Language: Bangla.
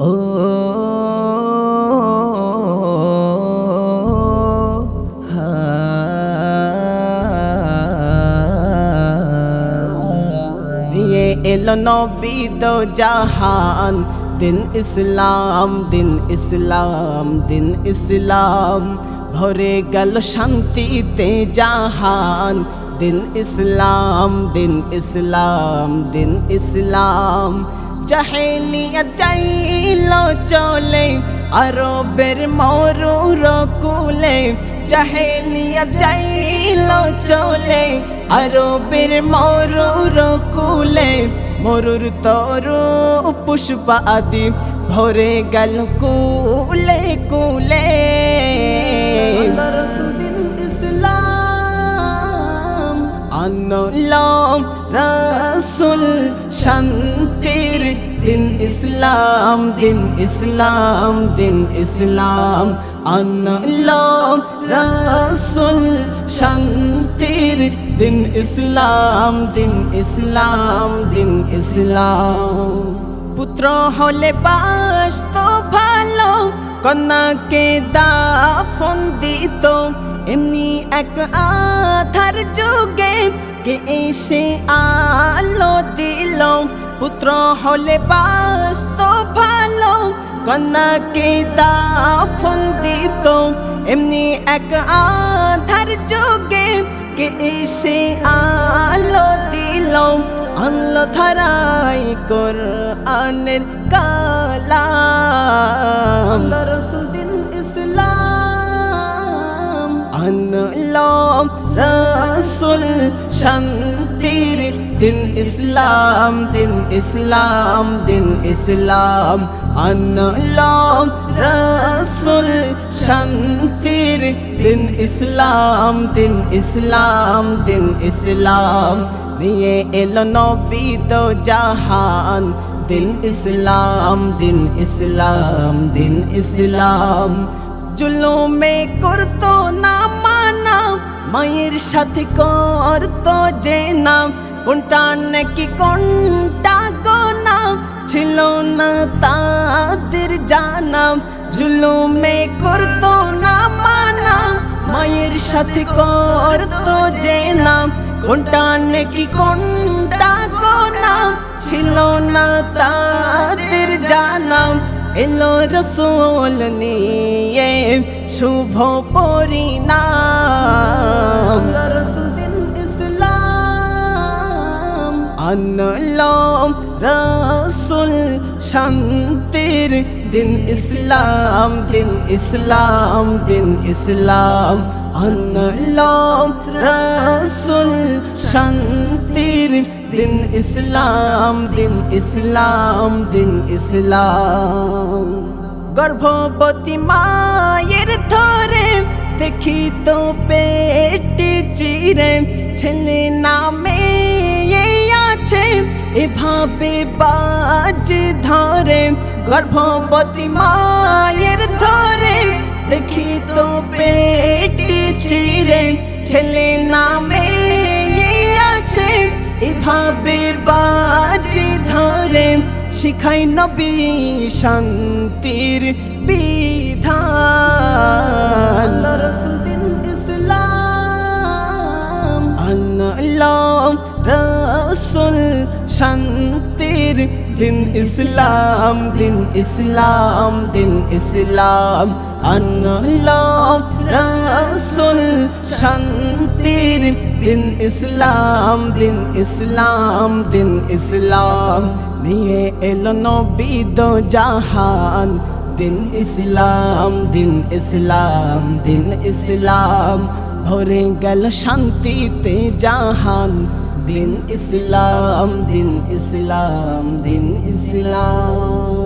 ও এলো নবী দো জাহান দিন ইসলাম দিন ইসলাম দিন ইসলাম ভরে গেল শান্তিতে জাহান দিন ইসলাম দিন ইসলাম দিন ইসলাম জাহেলিয়া চাইল চলে আরবের মরুর কুলে। জাহেলিয়া চাইল চলে আরবের মরুর কুলে। মরুর তরু পুষ্প আদি ভরে গেল কুলে কুলে। রসুদিন ইসলাম। আনলাম শান্তির দিন ইসলাম দিন ইসলাম দিন ইসলাম। আনলাম রসুল শান্তির, দিন ইসলাম দিন ইসলাম দিন ইসলাম। পুত্র হলে বাস তো ভালো, কন্যাকে দাফন দিত। এমনি এক আধার যুগে কে এসে আলো পুত্র হলে বাস তো ভালো কন্যাকে দাফন দিত। এমনি এক আধার যুগে কে এসে আলো দিল। আল্লাহ ধরাই কর আনের কালা। আল্লাহ রসুদিন ইসলাম। আনলাম রসুল শান্তির দিন ইসলাম দিন ইসলাম দিন ইসলাম। আনলাম রসুল শান্তির দিন ইসলাম দিন ইসলাম দিন ইসলাম। নিয়ে এলো নবী তো জাহান, দিন ইসলাম দিন ইসলাম দিন ইসলাম। জুলুমে করতো না মানা, মায়ের সাথে করতো যে নাম। কোনটা নাকি কোনটা গোনা ছিল না তাদের জানা জুলুমে করতো না মানা মায়ের সাথে করতো যে নাম কোনটা নাকি কোনটা গোনা ছিল না তাদের জানা এলো রসুল নিয়ে শুভ পরিণাম আনলাম রসুল শান্তির দিন ইসলাম দিন ইসলাম দিন ইসলাম। আনলাম রসুল শান্তির দিন ইসলাম দিন ইসলাম দিন ইসলাম। গর্ভবতী মায়ের ধরে দেখি তো পেটে চিরে, ছেলে নামে এভাবে বাজ ধরে, গর্ভবতী মায়ের ধরে। দেখি তো পেটে চিরে, ছেলে নামে আছে। এভাবে বাজি ধরে, শিখাই নবী শান্তির বিধান। দিন ইসলাম দিন ইসলাম দিন ইসলাম। আনলাম রসুল শান্তির দিন ইসলাম দিন ইসলাম দিন ইসলাম। নিয়ে এলো নবী দো জাহান। দিন ইসলাম দিন ইসলাম দিন ইসলাম। ভরে গেল শান্তিতে জাহান। দিন ইসলাম দিন ইসলাম দিন ইসলাম।